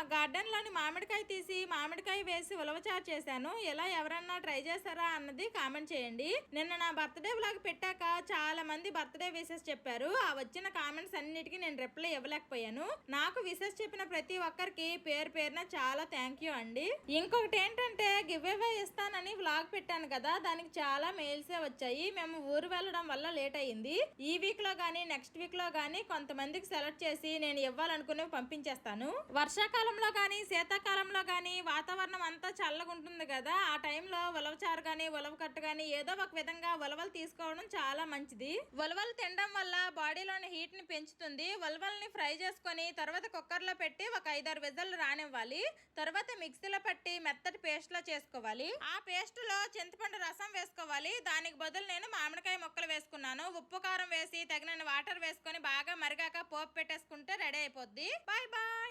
మా గార్డెన్లోని మామిడికాయ తీసి మామిడికాయ వేసి ఉలవచారు చేశాను. ఇలా ఎవరన్నా ట్రై చేస్తారా అన్నది కామెంట్ చేయండి. నిన్న నా బర్త్డే వ్లాగ్ పెట్టాక చాలా మంది బర్త్డే విషెస్ చెప్పారు. ఆ వచ్చిన కామెంట్స్ అన్నిటికీ నేను రిప్లై ఇవ్వలేకపోయాను. నాకు విషెస్ చెప్పిన ప్రతి ఒక్కరికి పేరు పేరున చాలా థ్యాంక్ యూ అండి. ఇంకొకటి ఏంటంటే గివ్ అవే ఇస్తానని వ్లాగ్ పెట్టాను కదా దానికి చాలా మెయిల్సే వచ్చాయి. మేము ఊరు వెళ్ళడం వల్ల లేట్ అయ్యింది. ఈ వీక్లో గానీ నెక్స్ట్ వీక్లో గానీ కొంతమందికి సెలెక్ట్ చేసి నేను ఇవ్వాలనుకుని పంపించేస్తాను. వర్షాకాలంలో కానీ శీతాకాలంలో కానీ వాతావరణం అంతా చల్లగా ఉంటుంది కదా. ఆ టైంలో ఉలవచారు కానీ ఉలవ కట్టు కానీ ఏదో ఒక విధంగా ఉలవలు తీసుకోవడం చాలా మంచిది. ఉలవలు తినడం వల్ల బాడీలోని హీట్ని పెంచుతుంది. ఉలవల్ని ఫ్రై చేసుకొని తర్వాత కుక్కర్లో పెట్టి ఒక ఐదారు విజల్ రానివ్వాలి. తర్వాత మిక్సీలో పట్టి మెత్తటి పేస్ట్లో చేసుకోవాలి. ఆ పేస్ట్లో చింతపండు రసం వేసుకోవాలి. దానికి బదులు నేను మామిడికాయ ముక్కలు వేసుకున్నాను. ఉప్పు కారం వేసి తగినన్ని వాటర్ వేసుకొని బాగా మరిగాక పోపు పెట్టేసుకుంటే రెడీ అయిపోద్ది. Bye bye.